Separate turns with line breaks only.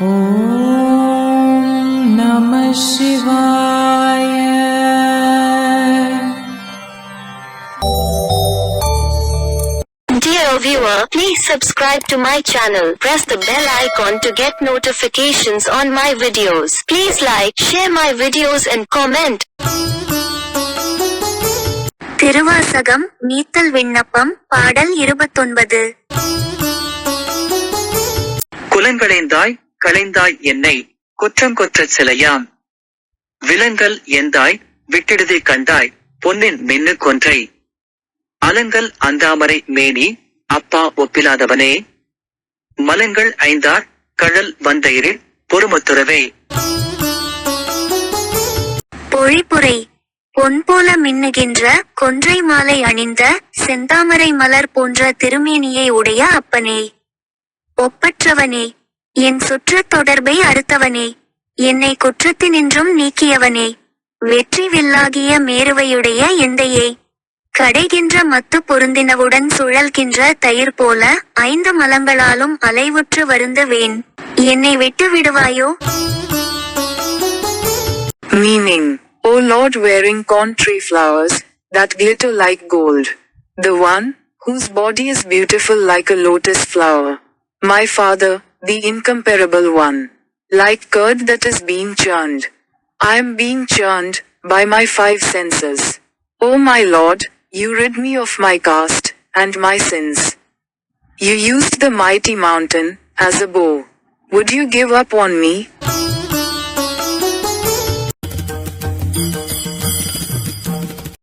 ஓம் நம சிவாய
Dear viewer, please subscribe to my channel. Press the bell icon to get notifications on my videos. Please like, share my videos and comment. Thiruvasagam நீத்தல் விண்ணப்பம் பாடல் இருபத்தொன்பது
குலங்களைந்தாய் களைந்தாய் என்னை குற்றம் கொற்றச் சிலையாம். விலங்கல் எந்தாய் விட்டிடுதி கண்டாய் பொன்னின் மின்னு கொன்றை. அலங்கல் அந்தாமரை மேனி அப்பா ஒப்பிலாதவனே. மலங்கள் ஐந்தார் கழல் வந்தயிரில் பொறுமத்துறவே.
பொழிப்புரை பொன் போல மின்னுகின்ற கொன்றை மாலை அணிந்த செந்தாமரை மலர் போன்ற திருமேனியை உடைய அப்பனே. ஒப்பற்றவனே. என் சுற்றத் தொடர்பை அறுத்தவனே. என்னை குற்றத்தினின்றும் நீக்கியவனே. வெற்றி வில்லாகிய மேருவையுடைய எந்தையே. கடைகின்ற மத்து பொருந்தினவுடன் சுழல்கின்ற தயிர் போல ஐந்து மலங்களாலும் அலைவுற்று வருந்துவேன் என்னை விட்டு விடுவாயோ
meaning O Lord wearing Khan tree flowers that glitter like gold the one whose body is beautiful like a lotus flower my father the incomparable one. Like curd that is being churned. I am being churned, by my five senses. O my Lord, you rid me of my caste, and my sins. You used the mighty mountain, as a bow. Would you give up on me?